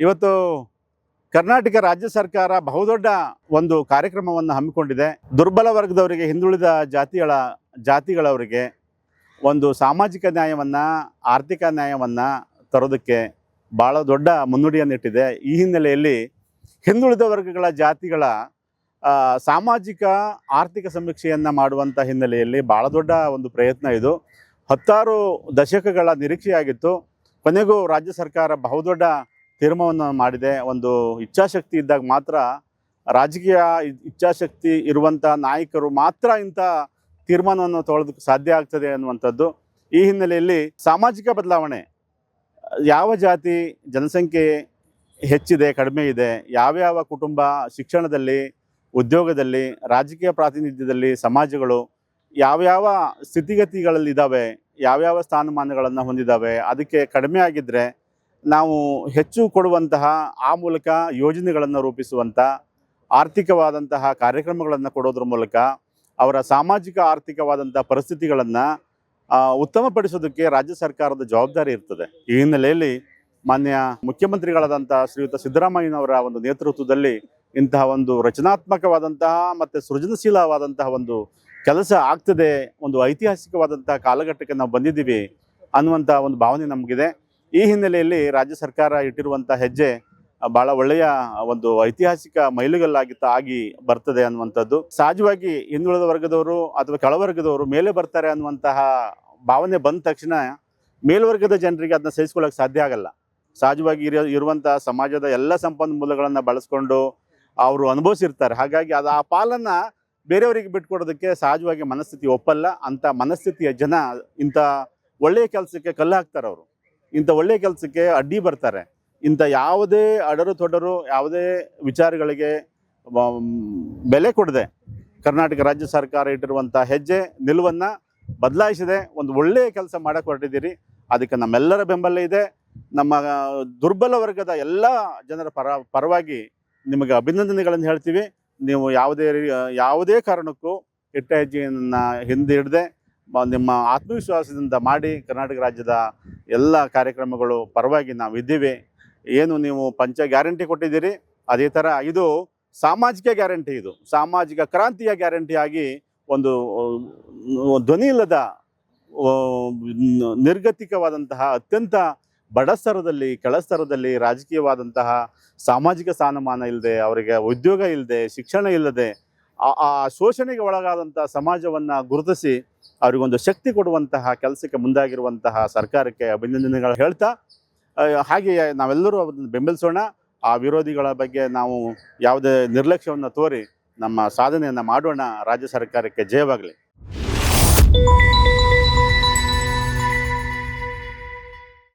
ಇವತ್ತು ಕರ್ನಾಟಕ ರಾಜ್ಯ ಸರ್ಕಾರ ಬಹುದೊಡ್ಡ ಒಂದು ಕಾರ್ಯಕ್ರಮವನ್ನು ಹಮ್ಮಿಕೊಂಡಿದೆ. ದುರ್ಬಲ ವರ್ಗದವರಿಗೆ ಹಿಂದುಳಿದ ಜಾತಿಗಳ, ಜಾತಿಗಳವರಿಗೆ ಒಂದು ಸಾಮಾಜಿಕ ನ್ಯಾಯವನ್ನು, ಆರ್ಥಿಕ ನ್ಯಾಯವನ್ನು ತರೋದಕ್ಕೆ ಭಾಳ ದೊಡ್ಡ ಮುನ್ನುಡಿಯನ್ನಿಟ್ಟಿದೆ. ಈ ಹಿನ್ನೆಲೆಯಲ್ಲಿ ಹಿಂದುಳಿದ ವರ್ಗಗಳ ಜಾತಿಗಳ ಸಾಮಾಜಿಕ, ಆರ್ಥಿಕ ಸಮೀಕ್ಷೆಯನ್ನು ಮಾಡುವಂಥ ಹಿನ್ನೆಲೆಯಲ್ಲಿ ಭಾಳ ದೊಡ್ಡ ಒಂದು ಪ್ರಯತ್ನ ಇದು. ಹತ್ತಾರು ದಶಕಗಳ ನಿರೀಕ್ಷೆಯಾಗಿತ್ತು. ಕೊನೆಗೂ ರಾಜ್ಯ ಸರ್ಕಾರ ಬಹುದೊಡ್ಡ ತೀರ್ಮಾನವನ್ನು ಮಾಡಿದೆ. ಒಂದು ಇಚ್ಛಾಶಕ್ತಿ ಇದ್ದಾಗ ಮಾತ್ರ ರಾಜಕೀಯ ಇಚ್ಛಾಶಕ್ತಿ ಇರುವಂಥ ನಾಯಕರು ಮಾತ್ರ ಇಂಥ ತೀರ್ಮಾನವನ್ನು ತೊಗೊಳೋದಕ್ಕೆ ಸಾಧ್ಯ ಆಗ್ತದೆ ಅನ್ನುವಂಥದ್ದು. ಈ ಹಿನ್ನೆಲೆಯಲ್ಲಿ ಸಾಮಾಜಿಕ ಬದಲಾವಣೆ, ಯಾವ ಜಾತಿ ಜನಸಂಖ್ಯೆ ಹೆಚ್ಚಿದೆ, ಕಡಿಮೆ ಇದೆ, ಯಾವ್ಯಾವ ಕುಟುಂಬ ಶಿಕ್ಷಣದಲ್ಲಿ, ಉದ್ಯೋಗದಲ್ಲಿ, ರಾಜಕೀಯ ಪ್ರಾತಿನಿಧ್ಯದಲ್ಲಿ ಸಮಾಜಗಳು ಯಾವ್ಯಾವ ಸ್ಥಿತಿಗತಿಗಳಲ್ಲಿದ್ದಾವೆ, ಯಾವ್ಯಾವ ಸ್ಥಾನಮಾನಗಳನ್ನು ಹೊಂದಿದ್ದಾವೆ, ಅದಕ್ಕೆ ಕಡಿಮೆ ಆಗಿದ್ದರೆ ನಾವು ಹೆಚ್ಚು ಕೊಡುವಂತಹ ಆ ಮೂಲಕ ಯೋಜನೆಗಳನ್ನು ರೂಪಿಸುವಂಥ ಆರ್ಥಿಕವಾದಂತಹ ಕಾರ್ಯಕ್ರಮಗಳನ್ನು ಕೊಡೋದ್ರ ಮೂಲಕ ಅವರ ಸಾಮಾಜಿಕ ಆರ್ಥಿಕವಾದಂಥ ಪರಿಸ್ಥಿತಿಗಳನ್ನು ಉತ್ತಮಪಡಿಸೋದಕ್ಕೆ ರಾಜ್ಯ ಸರ್ಕಾರದ ಜವಾಬ್ದಾರಿ ಇರ್ತದೆ. ಈ ಹಿನ್ನೆಲೆಯಲ್ಲಿ ಮಾನ್ಯ ಮುಖ್ಯಮಂತ್ರಿಗಳಾದಂಥ ಶ್ರೀಯುತ ಸಿದ್ದರಾಮಯ್ಯನವರ ಒಂದು ನೇತೃತ್ವದಲ್ಲಿ ಇಂತಹ ಒಂದು ರಚನಾತ್ಮಕವಾದಂತಹ ಮತ್ತು ಸೃಜನಶೀಲವಾದಂತಹ ಒಂದು ಕೆಲಸ ಆಗ್ತದೆ, ಒಂದು ಐತಿಹಾಸಿಕವಾದಂತಹ ಕಾಲಘಟ್ಟಕ್ಕೆ ನಾವು ಬಂದಿದ್ದೀವಿ ಅನ್ನುವಂಥ ಒಂದು ಭಾವನೆ ನಮಗಿದೆ. ಈ ಹಿನ್ನೆಲೆಯಲ್ಲಿ ರಾಜ್ಯ ಸರ್ಕಾರ ಇಟ್ಟಿರುವಂಥ ಹೆಜ್ಜೆ ಬಹಳ ಒಳ್ಳೆಯ ಒಂದು ಐತಿಹಾಸಿಕ ಮೈಲುಗಲ್ಲಾಗಿತ್ತ ಆಗಿ ಬರ್ತದೆ ಅನ್ನುವಂಥದ್ದು. ಸಹಜವಾಗಿ ಹಿಂದುಳಿದ ವರ್ಗದವರು ಅಥವಾ ಕೆಳವರ್ಗದವರು ಮೇಲೆ ಬರ್ತಾರೆ ಅನ್ನುವಂತಹ ಭಾವನೆ ಬಂದ ತಕ್ಷಣ ಮೇಲ್ವರ್ಗದ ಜನರಿಗೆ ಅದನ್ನ ಸಹಿಸ್ಕೊಳ್ಳೋಕೆ ಸಾಧ್ಯ ಆಗಲ್ಲ. ಸಹಜವಾಗಿ ಇರೋ ಇರುವಂಥ ಸಮಾಜದ ಎಲ್ಲ ಸಂಪನ್ಮೂಲಗಳನ್ನು ಬಳಸ್ಕೊಂಡು ಅವರು ಅನುಭವಿಸಿರ್ತಾರೆ. ಹಾಗಾಗಿ ಅದು ಆ ಪಾಲನ್ನ ಬೇರೆಯವರಿಗೆ ಬಿಟ್ಕೊಡೋದಕ್ಕೆ ಸಹಜವಾಗಿ ಮನಸ್ಥಿತಿ ಒಪ್ಪಲ್ಲ. ಅಂತ ಮನಸ್ಥಿತಿಯ ಜನ ಇಂಥ ಒಳ್ಳೆಯ ಕೆಲಸಕ್ಕೆ ಕಲ್ಲು ಹಾಕ್ತಾರೆ ಅವರು ಇಂಥ ಒಳ್ಳೆಯ ಕೆಲಸಕ್ಕೆ ಅಡ್ಡಿ ಬರ್ತಾರೆ. ಇಂಥ ಯಾವುದೇ ಅಡರು ತೊಡರು, ಯಾವುದೇ ವಿಚಾರಗಳಿಗೆ ಬೆಲೆ ಕೊಡದೆ ಕರ್ನಾಟಕ ರಾಜ್ಯ ಸರ್ಕಾರ ಇಟ್ಟಿರುವಂಥ ಹೆಜ್ಜೆ, ನಿಲುವನ್ನು ಬದಲಾಯಿಸಿದೆ ಒಂದು ಒಳ್ಳೆಯ ಕೆಲಸ ಮಾಡಕ್ಕೆ ಹೊರಟಿದ್ದೀರಿ. ಅದಕ್ಕೆ ನಮ್ಮೆಲ್ಲರ ಬೆಂಬಲ ಇದೆ. ನಮ್ಮ ದುರ್ಬಲ ವರ್ಗದ ಎಲ್ಲ ಜನರ ಪರ, ಪರವಾಗಿ ನಿಮಗೆ ಅಭಿನಂದನೆಗಳನ್ನು ಹೇಳ್ತೀವಿ. ನೀವು ಯಾವುದೇ ಯಾವುದೇ ಕಾರಣಕ್ಕೂ ಕೆಟ್ಟ ಹೆಜ್ಜೆಯನ್ನು ಹಿಂದೆ ಹಿಡದೆ ನಿಮ್ಮ ಆತ್ಮವಿಶ್ವಾಸದಿಂದ ಮಾಡಿ ಕರ್ನಾಟಕ ರಾಜ್ಯದ ಎಲ್ಲ ಕಾರ್ಯಕ್ರಮಗಳು ಪರವಾಗಿ ನಾವು ಇದ್ದೀವಿ ಏನು ನೀವು ಪಂಚ ಗ್ಯಾರಂಟಿ ಕೊಟ್ಟಿದ್ದೀರಿ? ಅದೇ ಥರ ಇದು ಸಾಮಾಜಿಕ ಗ್ಯಾರಂಟಿ ಇದು. ಸಾಮಾಜಿಕ ಕ್ರಾಂತಿಯ ಗ್ಯಾರಂಟಿಯಾಗಿ ಒಂದು ಧ್ವನಿ ಇಲ್ಲದ ನಿರ್ಗತಿಕವಾದಂತಹ ಅತ್ಯಂತ ಬಡಸ್ತರದಲ್ಲಿ ಕೆಳಸ್ತರದಲ್ಲಿ ರಾಜಕೀಯವಾದಂತಹ ಸಾಮಾಜಿಕ ಸ್ಥಾನಮಾನ ಇಲ್ಲದೆ, ಅವರಿಗೆ ಉದ್ಯೋಗ ಇಲ್ಲದೆ, ಶಿಕ್ಷಣ ಇಲ್ಲದೆ, ಆ ಶೋಷಣೆಗೆ ಒಳಗಾದಂಥ ಸಮಾಜವನ್ನು ಗುರುತಿಸಿ ಅವರಿಗೊಂದು ಶಕ್ತಿ ಕೊಡುವಂತಹ, ಕೆಲಸಕ್ಕೆ ಮುಂದಾಗಿರುವಂತಹ ಸರ್ಕಾರಕ್ಕೆ ಅಭಿನಂದನೆಗಳು ಹೇಳ್ತಾ ಹಾಗೆಯೇ ನಾವೆಲ್ಲರೂ ಅದನ್ನು ಬೆಂಬಲಿಸೋಣ. ಆ ವಿರೋಧಿಗಳ ಬಗ್ಗೆ ನಾವು ಯಾವುದೇ ನಿರ್ಲಕ್ಷ್ಯವನ್ನು ತೋರಿ ನಮ್ಮ ಸಾಧನೆಯನ್ನು ಮಾಡೋಣ. ರಾಜ್ಯ ಸರ್ಕಾರಕ್ಕೆ ಜಯವಾಗಲಿ.